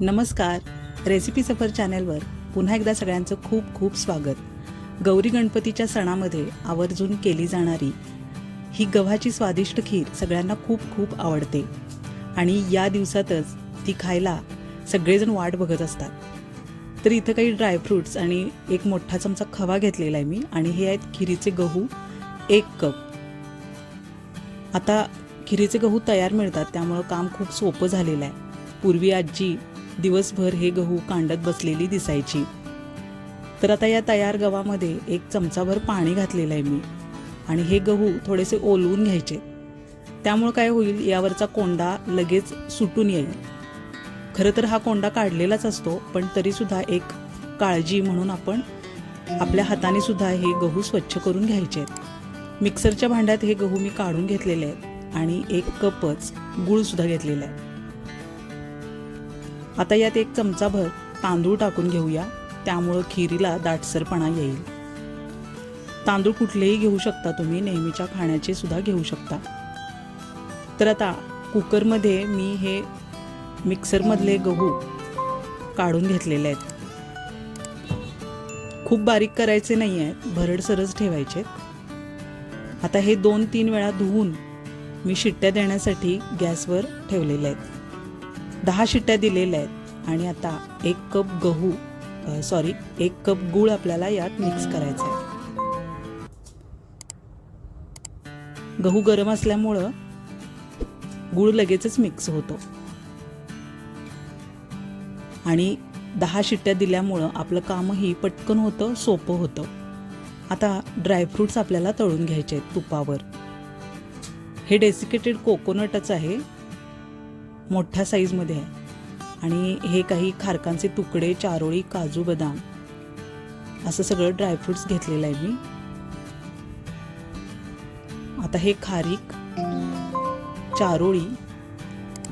नमस्कार. रेसिपी सफर चॅनेलवर पुन्हा एकदा सगळ्यांचं खूप खूप स्वागत. गौरी गणपतीच्या सणामध्ये आवर्जून केली जाणारी ही गव्हाची स्वादिष्ट खीर सगळ्यांना खूप खूप आवडते. आणि या दिवसातच ती खायला सगळेजण वाट बघत असतात. तर इथं काही ड्रायफ्रूट्स आणि एक मोठा चमचा खवा घेतलेला आहे मी आणि हे आहेत खिरीचे गहू एक कप. आता खिरीचे गहू तयार मिळतात त्यामुळं काम खूप सोपं झालेलं आहे. पूर्वी आजी दिवसभर हे गहू कांडत बसलेली दिसायची. तर आता या तयार गव्हामध्ये एक चमचाभर पाणी घातलेलं आहे मी. आणि हे गहू थोडेसे ओलवून घ्यायचे. त्यामुळं काय होईल यावरचा कोंडा लगेच सुटून येईल. खरं तर हा कोंडा काढलेलाच असतो पण तरीसुद्धा एक काळजी म्हणून आपण आपल्या हाताने सुद्धा हे गहू स्वच्छ करून घ्यायचे. आहेत मिक्सरच्या भांड्यात हे गहू मी काढून घेतलेले आहेत. आणि एक कपच गूळसुद्धा घेतलेला आहे. आता यात एक चमचाभर तांदूळ टाकून घेऊया. त्यामुळं खिरीला दाटसरपणा येईल. तांदूळ कुठलेही घेऊ शकता तुम्ही नेहमीच्या खाण्याचे सुद्धा घेऊ शकता. तर आता कुकरमध्ये मी हे मिक्सरमधले गहू काढून घेतलेले आहेत. खूप बारीक करायचे नाही आहेत भरडसरच ठेवायचे आता हे दोन तीन वेळा धुवून मी शिट्ट्या देण्यासाठी गॅसवर ठेवलेले आहेत. दहा शिट्ट्या दिलेल्या आहेत आणि आता एक कप गहू सॉरी एक कप गूळ आपल्याला यात मिक्स करायचा आहे गहू गरम असल्यामुळं गूळ लगेचच मिक्स होतो. आणि दहा शिट्ट्या दिल्यामुळं आपलं कामही पटकन होतं सोपं होतं. आता ड्रायफ्रूट्स आपल्याला तळून घ्यायचे आहेत तुपावर. हे डेसिकेटेड कोकोनटच आहे. मोठ्या साईजमध्ये आहे. आणि हे काही खारकांचे तुकडे चारोळी काजू बदाम असं सगळं ड्रायफ्रुट्स घेतलेलं आहे मी. आता हे खारीक चारोळी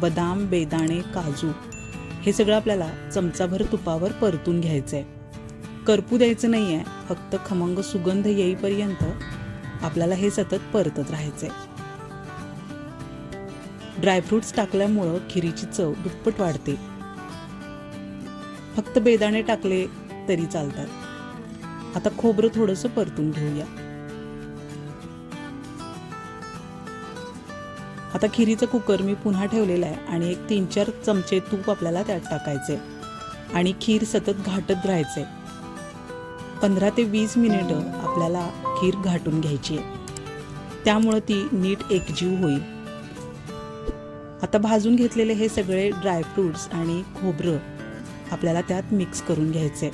बदाम बेदाणे काजू हे सगळं आपल्याला चमचाभर तुपावर परतून घ्यायचं आहे करपू द्यायचं नाही आहे फक्त खमंग सुगंध येईपर्यंत आपल्याला हे सतत परतत राहायचं आहे ड्रायफ्रुट्स टाकल्यामुळं खिरीची चव दुप्पट वाढते. फक्त बेदाणे टाकले तरी चालतात. आता खोबरं थोडंसं परतून घेऊया. आता खिरीचं कुकर मी पुन्हा ठेवलेलं आहे आणि एक तीन चार चमचे तूप आपल्याला त्यात टाकायचे आणि खीर सतत घाटत राहायचे पंधरा ते वीस मिनिटं आपल्याला खीर घाटून घ्यायची आहे त्यामुळं ती नीट एकजीव होईल. आता भाजून घेतलेले हे सगळे ड्रायफ्रुट्स आणि खोबरं आपल्याला त्यात मिक्स करून घ्यायचे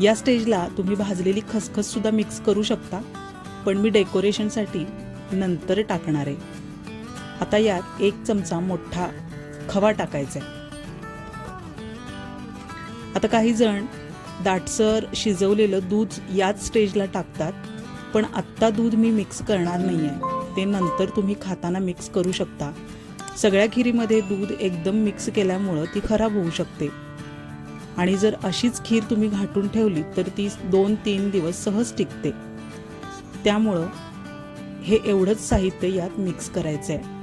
या स्टेजला तुम्ही भाजलेली खसखस सुद्धा मिक्स करू शकता पण मी डेकोरेशनसाठी नंतर टाकणार आहे. आता यात एक चमचा मोठा खवा टाकायचा आहे आता काही जण दाटसर शिजवलेलं दूध याच स्टेजला टाकतात पण आत्ता दूध मी मिक्स करणार नाही आहे ते नंतर तुम्ही खाताना मिक्स करू शकता. सगळ्या खिरीमध्ये दूध एकदम मिक्स केल्यामुळं ती खराब होऊ शकते. आणि जर अशीच खीर तुम्ही घाटून ठेवली तर ती दोन तीन दिवस सहज टिकते. त्यामुळं हे एवढंच साहित्य यात मिक्स करायचं आहे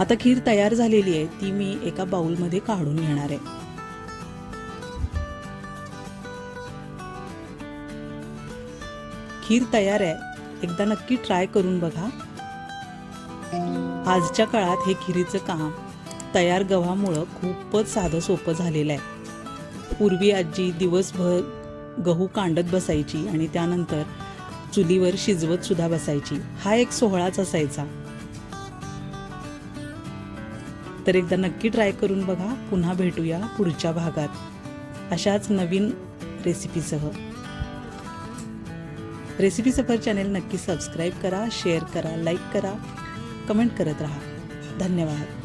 आता खीर तयार झालेली आहे ती मी एका बाऊलमध्ये काढून घेणार आहे. खीर तयार आहे एकदा नक्की ट्राय करून बघा. आजच्या काळात हे खिरीचं काम तयार गव्हामुळं खूपच साधं सोपं झालेलं आहे. पूर्वी आजी दिवसभर गहू कांडत बसायची आणि त्यानंतर चुलीवर शिजवत सुद्धा बसायची. हा एक सोहळाच असायचा. तर एकदा नक्की ट्राय करून बघा. पुन्हा भेटूया पुढच्या भागात. अशाच नवीन रेसिपीसह. रेसिपी सफर चॅनेल नक्की सबस्क्राईब करा शेअर करा लाईक करा कमेंट करत राहा. धन्यवाद.